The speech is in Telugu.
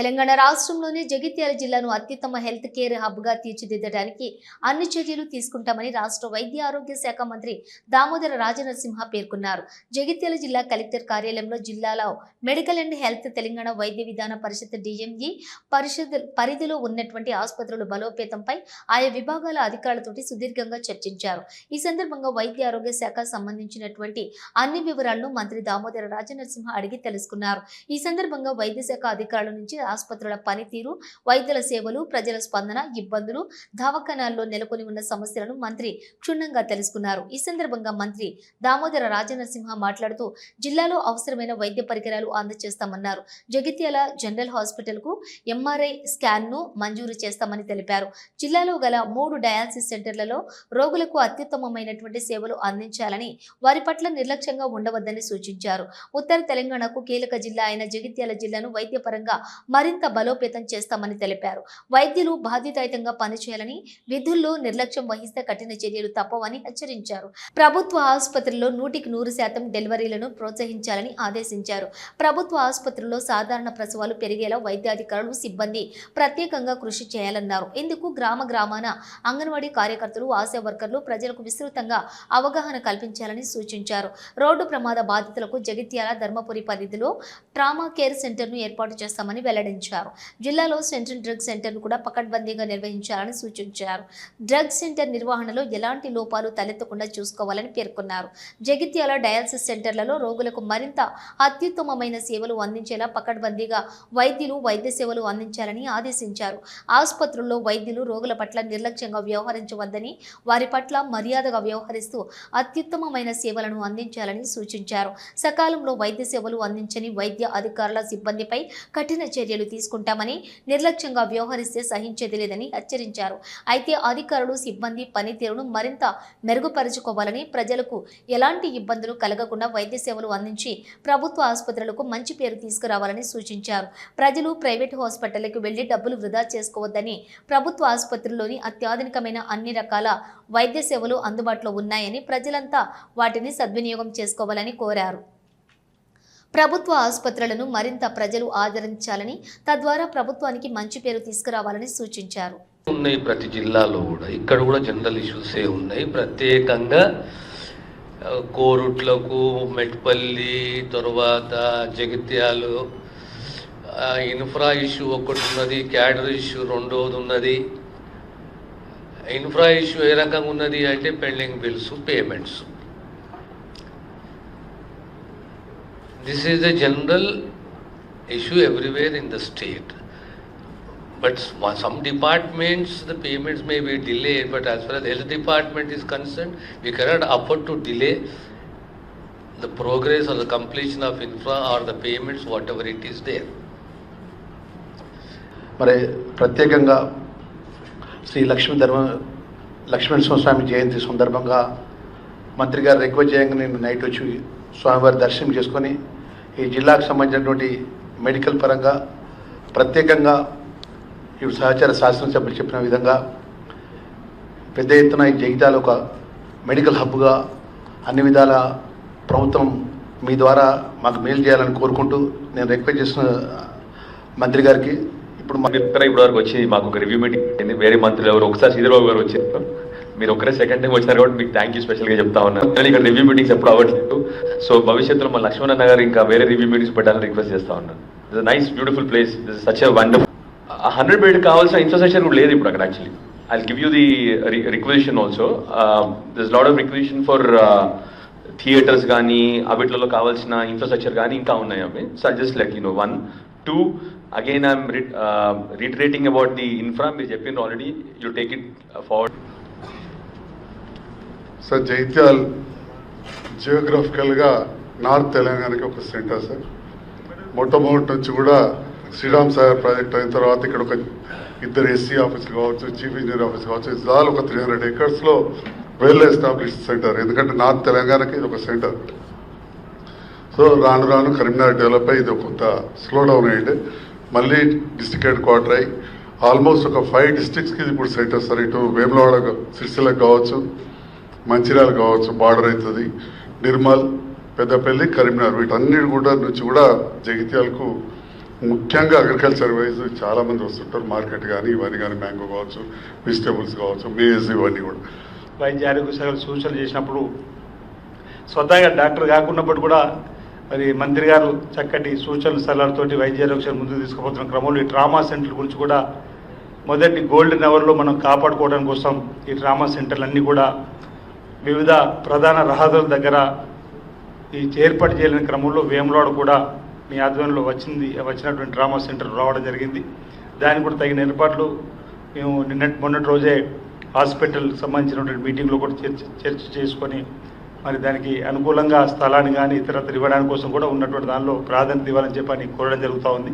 తెలంగాణ రాష్ట్రంలోనే జగిత్యాల జిల్లాను అత్యుత్తమ హెల్త్ కేర్ హబ్గా తీర్చిదిద్దడానికి అన్ని చర్యలు తీసుకుంటామని రాష్ట్ర వైద్య ఆరోగ్య శాఖ మంత్రి దామోదర రాజనరసింహ పేర్కొన్నారు. జగిత్యాల జిల్లా కలెక్టర్ కార్యాలయంలో జిల్లాలో మెడికల్ అండ్ హెల్త్ తెలంగాణ వైద్య విధాన పరిషత్ డిఎంఈ పరిషత్ పరిధిలో ఉన్నటువంటి ఆసుపత్రుల బలోపేతంపై ఆయా విభాగాల అధికారులతోటి సుదీర్ఘంగా చర్చించారు. ఈ సందర్భంగా వైద్య ఆరోగ్య శాఖ సంబంధించినటువంటి అన్ని వివరాలను మంత్రి దామోదర రాజనరసింహ అడిగి తెలుసుకున్నారు. ఈ సందర్భంగా వైద్య శాఖ అధికారుల నుంచి ఆసుపత్రుల పనితీరు వైద్యుల సేవలు ప్రజల స్పందన ఇబ్బందులు దవాఖానాల్లో నెలకొని ఉన్న సమస్యలను మంత్రి క్షుణ్ణంగా తెలుసుకున్నారు. ఈ సందర్భంగా మంత్రి దామోదర రాజనరసింహ మాట్లాడుతూ జిల్లాలో అవసరమైన వైద్య పరికరాలు అందజేస్తామన్నారు జగిత్యాల జనరల్ హాస్పిటల్కు ఎంఆర్ఐ స్కాన్ను మంజూరు చేస్తామని తెలిపారు. జిల్లాలో గల మూడు డయాలసిస్ సెంటర్లలో రోగులకు అత్యుత్తమమైనటువంటి సేవలు అందించాలని వారి పట్ల నిర్లక్ష్యంగా ఉండవద్దని సూచించారు. ఉత్తర తెలంగాణకు కీలక జిల్లా అయిన జగిత్యాల జిల్లాను వైద్యపరంగా మరింత బలోపేతం చేస్తామని తెలిపారు. వైద్యులు బాధ్యతాయుతంగా పనిచేయాలని విధుల్లో నిర్లక్ష్యం వహిస్తే కఠిన చర్యలు తప్పవని హెచ్చరించారు. ప్రభుత్వ ఆసుపత్రుల్లో నూటికి నూరు శాతం డెలివరీలను ప్రోత్సహించాలని ఆదేశించారు. ప్రభుత్వ ఆసుపత్రుల్లో సాధారణ ప్రసవాలు పెరిగేలా వైద్యాధికారులు సిబ్బంది ప్రత్యేకంగా కృషి చేయాలన్నారు. ఇందుకు గ్రామ గ్రామాన అంగన్వాడీ కార్యకర్తలు ఆశా వర్కర్లు ప్రజలకు విస్తృతంగా అవగాహన కల్పించాలని సూచించారు. రోడ్డు ప్రమాద బాధితులకు జగిత్యాల ధర్మపురి పరిధిలో ట్రామా కేర్ సెంటర్ను ఏర్పాటు చేస్తామని వెల్లడించారు. జిల్లాలో సెంట్రల్ డ్రగ్ సెంటర్ను కూడా పకడ్బందీగా నిర్వహించాలని సూచించారు. డ్రగ్ సెంటర్ నిర్వహణలో ఎలాంటి లోపాలు తలెత్తకుండా చూసుకోవాలని పేర్కొన్నారు. జగిత్యాల డయాలసిస్ సెంటర్లలో రోగులకు మరింత అత్యుత్తమమైన సేవలు అందించేలా పకడ్బందీగా వైద్యులు వైద్య సేవలు అందించాలని ఆదేశించారు. ఆసుపత్రుల్లో వైద్యులు రోగుల పట్ల నిర్లక్ష్యంగా వ్యవహరించవద్దని వారి పట్ల మర్యాదగా వ్యవహరిస్తూ అత్యుత్తమమైన సేవలను అందించాలని సూచించారు. సకాలంలో వైద్య సేవలు అందించని వైద్య అధికారుల సిబ్బందిపై కఠిన చర్య చర్యలు తీసుకుంటామని నిర్లక్ష్యంగా వ్యవహరిస్తే సహించేది లేదని హెచ్చరించారు. అయితే అధికారులు సిబ్బంది పనితీరును మరింత మెరుగుపరుచుకోవాలని ప్రజలకు ఎలాంటి ఇబ్బందులు కలగకుండా వైద్య సేవలు అందించి ప్రభుత్వ ఆసుపత్రులకు మంచి పేరు తీసుకురావాలని సూచించారు. ప్రజలు ప్రైవేట్ హాస్పిటళ్ళకు వెళ్ళి డబ్బులు వృధా చేసుకోవద్దని ప్రభుత్వ ఆసుపత్రుల్లోని అత్యాధునికమైన అన్ని రకాల వైద్య సేవలు అందుబాటులో ఉన్నాయని ప్రజలంతా వాటిని సద్వినియోగం చేసుకోవాలని కోరారు. ప్రభుత్వ ఆసుపత్రులను మరింత ప్రజలు ఆదరించాలని తద్వారా ప్రభుత్వానికి మంచి పేరు తీసుకురావాలని సూచించారు. ఉన్నాయి ప్రతి జిల్లాలో కూడా. ఇక్కడ కూడా జనరల్ ఇష్యూసే ఉన్నాయి. ప్రత్యేకంగా కోరుట్లకు మెట్పల్లి తర్వాత జగిత్యాలు ఇన్ఫ్రా ఇష్యూ ఒకటి ఉన్నది క్యాడర్ ఇష్యూ రెండోది ఉన్నది. ఇన్ఫ్రా ఇష్యూ ఏ రకంగా ఉన్నది అంటే pending bills payments. This is a general issue everywhere in the state But s- some departments, the payments may be delayed, but as far as health department is concerned, we cannot afford to delay the progress or the completion of infra or the payments, whatever it is there. మరి ప్రత్యేకంగా శ్రీ లక్ష్మీ ధర్మ లక్ష్మణ స్వామి జయంతి సందర్భంగా మంత్రి గారు రిక్వెస్ట్ చేయంగా నేను నైట్ వచ్చి స్వామివారి దర్శనం చేసుకొని ఈ జిల్లాకు సంబంధించినటువంటి మెడికల్ పరంగా ప్రత్యేకంగా ఇప్పుడు సహచార శాసనసభ్యులు చెప్పిన విధంగా పెద్ద ఎత్తున ఈ జగిత్యాల ఒక మెడికల్ హబ్గా అన్ని విధాల ప్రభుత్వం మీ ద్వారా మాకు మేలు చేయాలని కోరుకుంటూ నేను రిక్వెస్ట్ చేసిన మంత్రి గారికి ఇప్పుడు మా మీరు వరకు వచ్చి మాకు ఒక రివ్యూ మీటింగ్ వేరే మంత్రులు ఎవరు? ఒకసారి శ్రీధరబాబు గారు వచ్చారు. మీరు ఒకరే సెకండ్ టైం వచ్చినారు కాబట్టి మీకు థ్యాంక్ యూ స్పెషల్గా చెప్తా ఉన్నాను కానీ ఇక్కడ రివ్యూ మీటింగ్స్ ఎప్పుడు అవ్వట్లేదు. సో భవిష్యత్తులో మా లక్ష్మణ్ అన్న గారు ఇంకా వేరే రివ్యూ మీటింగ్స్ పెట్టాలని రిక్వెస్ట్ చేస్తా ఉన్నాను this nice beautiful place this such a wonderful hundred bed కావాల్సిన ఇన్ఫ్రాస్ట్రక్చర్ కూడా లేదు ఇప్పుడు అక్కడ actually I give you the requisition also this lot of requisition for theatres కానీ అవిట్లలో కావాల్సిన ఇన్ఫ్రాస్ట్రక్చర్ కానీ ఇంకా ఉన్నాయి అవి. So I just let you know one two again I'm reiterating about the infra మీరు చెప్పిండ్రు already you take it forward sir Jagtial జియోగ్రఫికల్గా north తెలంగాణకి ఒక సెంటర్ సార్. మొట్టమొదటి నుంచి కూడా శ్రీరామ్ సాగర్ ప్రాజెక్ట్ అయిన తర్వాత ఇక్కడ ఒక ఇద్దరు ఎస్సీ ఆఫీసులు కావచ్చు చీఫ్ ఇంజనీర్ ఆఫీస్ కావచ్చు ఇది ఒక త్రీ హండ్రెడ్ ఎకర్స్లో వెల్ ఎస్టాబ్లిష్డ్ సెంటర్ ఎందుకంటే నార్త్ తెలంగాణకి ఇది ఒక సెంటర్ సో రాను రాను కరీంనగర్ డెవలప్ అయ్యి ఇది ఒక కొంత స్లో డౌన్ అయ్యింది. మళ్ళీ డిస్టిక్ హెడ్ క్వార్టర్ అయ్యి ఆల్మోస్ట్ ఒక ఫైవ్ డిస్టిక్స్కి ఇది ఇప్పుడు సెంటర్ సార్. ఇటు వేములవాడ సిరిసిల్లకు కావచ్చు మంచిర్యాల కావచ్చు బార్డర్ అవుతుంది. నిర్మల్ పెద్దపల్లి కరీంనగర్ వీటన్నిటి కూడా నుంచి కూడా జగిత్యాలకు ముఖ్యంగా అగ్రికల్చర్ వైజ్ చాలామంది వస్తుంటారు. మార్కెట్ కానీ ఇవన్నీ కానీ మ్యాంగో కావచ్చు వెజిటేబుల్స్ కావచ్చు మేజ్ ఇవన్నీ కూడా. వైద్య ఆరోగ్య శాఖలు సూచనలు చేసినప్పుడు స్వతహాగా డాక్టర్ కాకున్నప్పుడు కూడా మరి మంత్రి గారు చక్కటి సూచనలు సలహాలతోటి వైద్య ఆరోగ్య శాఖ ముందుకు తీసుకుపోతున్న క్రమంలో ఈ ట్రామా సెంటర్ గురించి కూడా మొదటి గోల్డెన్ అవర్లో మనం కాపాడుకోవడానికి కోసం ఈ ట్రామా సెంటర్లు అన్నీ కూడా వివిధ ప్రధాన రహదారుల దగ్గర ఈ ఏర్పాటు చేయలేని క్రమంలో వేములవాడ కూడా మీ ఆధ్వర్యంలో వచ్చింది వచ్చినటువంటి డ్రామా సెంటర్ రావడం జరిగింది. దానికి కూడా తగిన ఏర్పాట్లు మేము నిన్న మొన్నటి రోజే హాస్పిటల్ సంబంధించినటువంటి మీటింగ్లో కూడా చర్చ చర్చ చేసుకొని మరి దానికి అనుకూలంగా స్థలాన్ని కానీ ఇతరత్ర ఇవ్వడానికి కోసం కూడా ఉన్నటువంటి దానిలో ప్రాధాన్యత ఇవ్వాలని చెప్పని కోరడం జరుగుతూ ఉంది.